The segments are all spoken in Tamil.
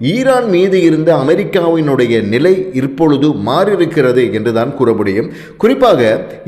ஈரான் மீது இருந்த அமெரிக்காவினுடைய நிலை இப்பொழுது மாறியிருக்கிறது என்றுதான் கூற முடியும். குறிப்பாக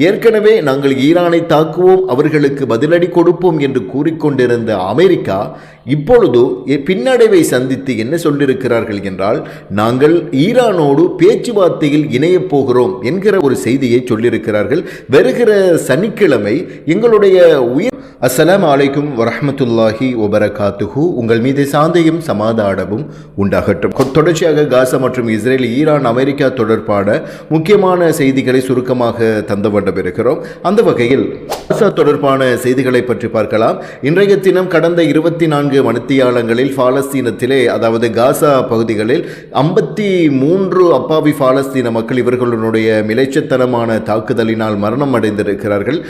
ஏற்கனவே நாங்கள் ஈரானை தாக்குவோம் அவர்களுக்கு பதிலடி கொடுப்போம் என்று கூறிக்கொண்டிருந்த அமெரிக்கா இப்பொழுது பின்னடைவை சந்தித்து என்ன சொல்லியிருக்கிறார்கள் என்றால் நாங்கள் ஈரானோடு பேச்சுவார்த்தையில் இணையப் போகிறோம் என்கிற ஒரு செய்தியை சொல்லியிருக்கிறார்கள். வருகிற சனிக்கிழமை எங்களுடைய உயர் அஸ்ஸலாமு அலைக்கும் வரஹ்மத்துல்லாஹி ஒபரகாத்துஹு உங்கள் மீது சாந்தையும் சமாதானமும் உண்டாகட்டும். தொடர்ச்சியாக காசா மற்றும் இஸ்ரேல் ஈரான் அமெரிக்கா தொடர்பான முக்கியமான செய்திகளை சுருக்கமாக தந்து வண்ணம் இருக்கிறோம் அந்த வகையில் காசா தொடர்பான செய்திகளை பற்றி பார்க்கலாம். இன்றைய தினம் கடந்த இருபத்தி நான்கு மணித்தியாலங்களில் பாலஸ்தீனத்திலே அதாவது காசா பகுதிகளில் ஐம்பத்தி மூன்று அப்பாவி பாலஸ்தீன மக்கள் இவர்களுடைய மிலைச்சத்தனமான தாக்குதலினால் மரணம் அடைந்திருக்கிறார்கள்.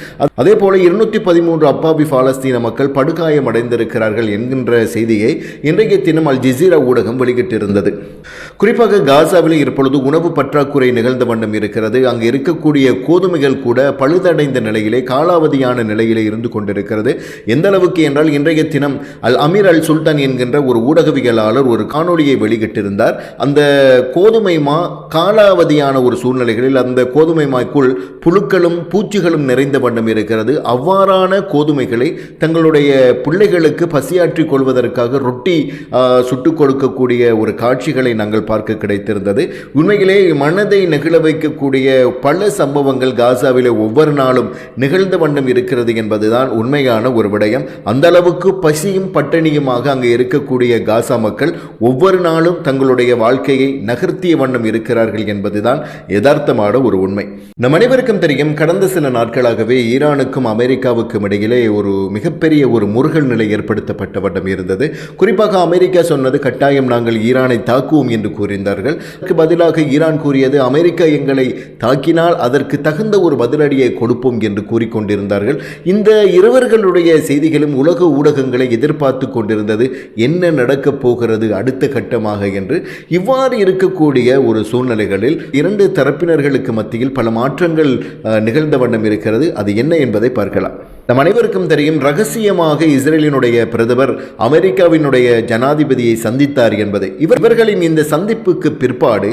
அதே போல இருநூத்தி பதிமூன்று அப்பாவி பாலஸ்தீன மக்கள் படுகாயம் அடைந்திருக்கிறார்கள் என்கின்ற செய்தியை இன்றைய தினம் அல் ஜிசீரா ஊடகம் வெளியிட்டிருந்தது. குறிப்பாக காசாவில் இப்பொழுது உணவு பற்றாக்குறை நிகழ்ந்த வண்ணம் இருக்கிறது. அங்கு இருக்கக்கூடிய கோதுமைகள் கூட பழுதடைந்த நிலையிலே காலாவதியான நிலையிலே இருந்து கொண்டிருக்கிறது. எந்த அளவுக்கு என்றால் இன்றைய தினம் அல் அமீர் அல் சுல்தான் என்கின்ற ஒரு ஊடகவியலாளர் ஒரு காணொலியை வெளியிட்டிருந்தார். அந்த கோதுமை மா காலாவதியான ஒரு சூழ்நிலைகளில் அந்த கோதுமை மாய்க்குள் புழுக்களும் பூச்சிகளும் நிறைந்த வண்ணம் இருக்கிறது. அவ்வாறான கோதுமைகள் தங்களுடைய பிள்ளைகளுக்கு பசியாற்றி கொள்வதற்காக ரொட்டி சுட்டுக் கொடுக்கக்கூடிய ஒரு காட்சிகளை நாங்கள் பார்க்க கிடைத்திருந்தது. உண்மையிலே மனதை நெகிழ வைக்கக்கூடிய பல சம்பவங்கள் காசாவில் ஒவ்வொரு நாளும் நிகழ்ந்த வண்ணம் இருக்கிறது என்பதுதான் உண்மையான ஒரு விடயம். அந்த அளவுக்கு பசியும் பட்டினியுமாக அங்கே இருக்கக்கூடிய காசா மக்கள் ஒவ்வொரு நாளும் தங்களுடைய வாழ்க்கையை நகர்த்திய வண்ணம் இருக்கிறார்கள் என்பதுதான் யதார்த்தமான ஒரு உண்மை. நம் அனைவருக்கும் தெரியும் கடந்த சில நாட்களாகவே ஈரானுக்கும் அமெரிக்காவுக்கும் இடையிலே ஒரு ஒரு மிகப்பெரிய ஒரு முருகல் நிலை ஏற்படுத்தப்பட்ட வண்ணம் இருந்தது. குறிப்பாக அமெரிக்கா சொன்னது கட்டாயம் நாங்கள் ஈரானை தாக்குவோம் என்று கூறியிருந்தார்கள் அதற்கு பதிலாக ஈரான் கூறியது அமெரிக்கா எங்களை தாக்கினால் அதற்கு தகுந்த ஒரு பதிலடியை கொடுப்போம் என்று கூறிக்கொண்டிருந்தார்கள். இந்த இருவர்களுடைய செய்திகளும் உலக ஊடகங்களை எதிர்பார்த்து கொண்டிருந்தது. என்ன நடக்கப் போகிறது அடுத்த கட்டமாக என்று. இவ்வாறு இருக்கக்கூடிய ஒரு சூழ்நிலைகளில் இரண்டு தரப்பினர்களுக்கு மத்தியில் பல மாற்றங்கள் நிகழ்ந்த வண்ணம் இருக்கிறது. அது என்ன என்பதை பார்க்கலாம். நம் அனைவருக்கும் தெரியும் ரகசியமாக இஸ்ரேலினுடைய பிரதமர் அமெரிக்காவினுடைய ஜனாதிபதியை சந்தித்தார் என்பதை. இவர் இவர்களின் இந்த சந்திப்புக்கு பிற்பாடு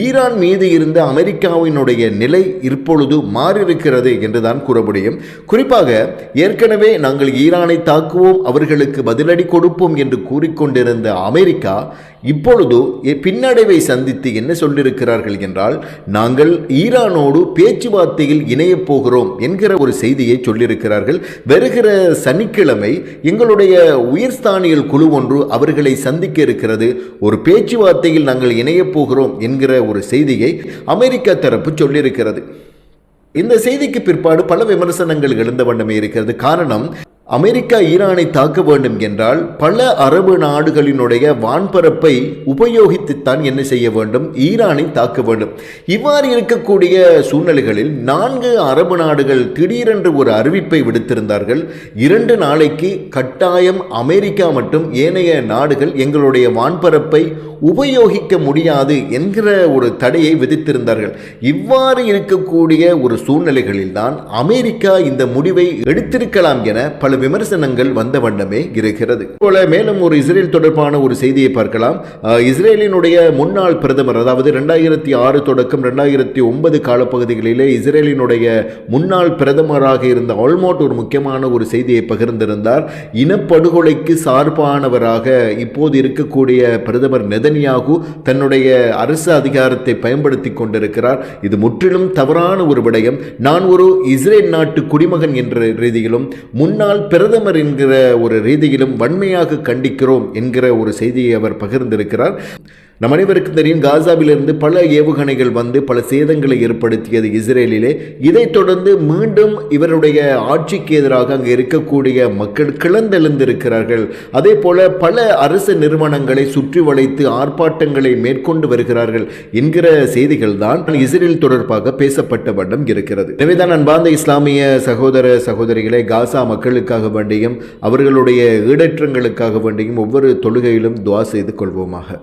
ஈரான் மீது இருந்த அமெரிக்காவினுடைய நிலை இப்பொழுது மாறியிருக்கிறது என்றுதான் கூற முடியும். குறிப்பாக ஏற்கனவே நாங்கள் ஈரானை தாக்குவோம் அவர்களுக்கு பதிலடி கொடுப்போம் என்று கூறிக்கொண்டிருந்த அமெரிக்கா இப்பொழுது பின்னடைவை சந்தித்து என்ன சொல்லியிருக்கிறார்கள் என்றால் நாங்கள் ஈரானோடு பேச்சுவார்த்தையில் இணையப் போகிறோம் என்கிற ஒரு செய்தியை சொல்லியிருக்கிறார்கள். வருகிற சனிக்கிழமை எங்களுடைய உயர்ஸ்தானியல் குழு ஒன்று அவர்களை சந்திக்க இருக்கிறது. ஒரு பேச்சுவார்த்தையில் நாங்கள் இணையப் போகிறோம் என்கிற ஒரு செய்தியை அமெரிக்கா தரப்பு சொல்லியிருக்கிறது. இந்த செய்திக்கு பிற்பாடு பல விமர்சனங்கள் எழுந்த வண்ணமே இருக்கிறது. காரணம் அமெரிக்கா ஈரானை தாக்க வேண்டும் என்றால் பல அரபு நாடுகளினுடைய வான்பரப்பை உபயோகித்துத்தான் என்ன செய்ய வேண்டும்? ஈரானை தாக்க வேண்டும். இவ்வாறு இருக்கக்கூடிய சூழ்நிலைகளில் நான்கு அரபு நாடுகள் திடீரென்று ஒரு அறிவிப்பை விடுத்திருந்தார்கள். இரண்டு நாளைக்கு கட்டாயம் அமெரிக்கா மற்றும் ஏனைய நாடுகள் எங்களுடைய வான்பரப்பை உபயோகிக்க முடியாது என்கிற ஒரு தடையை விதித்திருந்தார்கள். இவ்வாறு இருக்கக்கூடிய ஒரு சூழ்நிலைகளில் தான் அமெரிக்கா இந்த முடிவை எடுத்திருக்கலாம் என பல விமர்சனங்கள் வந்த வண்ணமே இருக்கிறது. போல மேலும் ஒரு இஸ்ரேல் தொடர்பான ஒரு செய்தியை பார்க்கலாம். இஸ்ரேலினுடைய முன்னாள் பிரதமர் அதாவது ரெண்டாயிரத்தி ஆறு தொடக்கம் ரெண்டாயிரத்தி ஒன்பது காலப்பகுதிகளிலே இஸ்ரேலினுடைய முன்னாள் பிரதமராக இருந்த ஆல்மோட் ஒரு முக்கியமான ஒரு செய்தியை பகிர்ந்திருந்தார். இனப்படுகொலைக்கு சார்பானவராக இப்போது இருக்கக்கூடிய பிரதமர் நெதன்யாகு தன்னுடைய அரசு அதிகாரத்தை பயன்படுத்தி கொண்டிருக்கிறார். இது முற்றிலும் தவறான ஒரு விடயம். நான் ஒரு இஸ்ரேல் நாட்டு குடிமகன் என்ற ரீதியிலும் முன்னாள் பிரதமர் என்கிற ஒரு ரீதியிலும் வன்மையாக கண்டிக்கிறோம் என்கிற ஒரு செய்தியை அவர் பகிர்ந்திருக்கிறார். நம் அனைவருக்கும் தெரியும் காசாவிலிருந்து பல ஏவுகணைகள் வந்து பல சேதங்களை ஏற்படுத்தியது இஸ்ரேலிலே. இதைத் தொடர்ந்து மீண்டும் இவருடைய ஆட்சிக்கு எதிராக அங்கே இருக்கக்கூடிய மக்கள் கிளந்தெழுந்திருக்கிறார்கள் அதே போல பல அரசு நிறுவனங்களை சுற்றி வளைத்து ஆர்ப்பாட்டங்களை மேற்கொண்டு வருகிறார்கள் என்கிற செய்திகள் தான் இஸ்ரேல் தொடர்பாக பேசப்பட்ட வண்ணம் இருக்கிறது. எனவேதான் அன்பார்ந்த இஸ்லாமிய சகோதர சகோதரிகளை காசா மக்களுக்காக வேண்டியும் அவர்களுடைய ஈடற்றங்களுக்காக வேண்டியும் ஒவ்வொரு தொழுகையிலும் துவா செய்து கொள்வோமாக.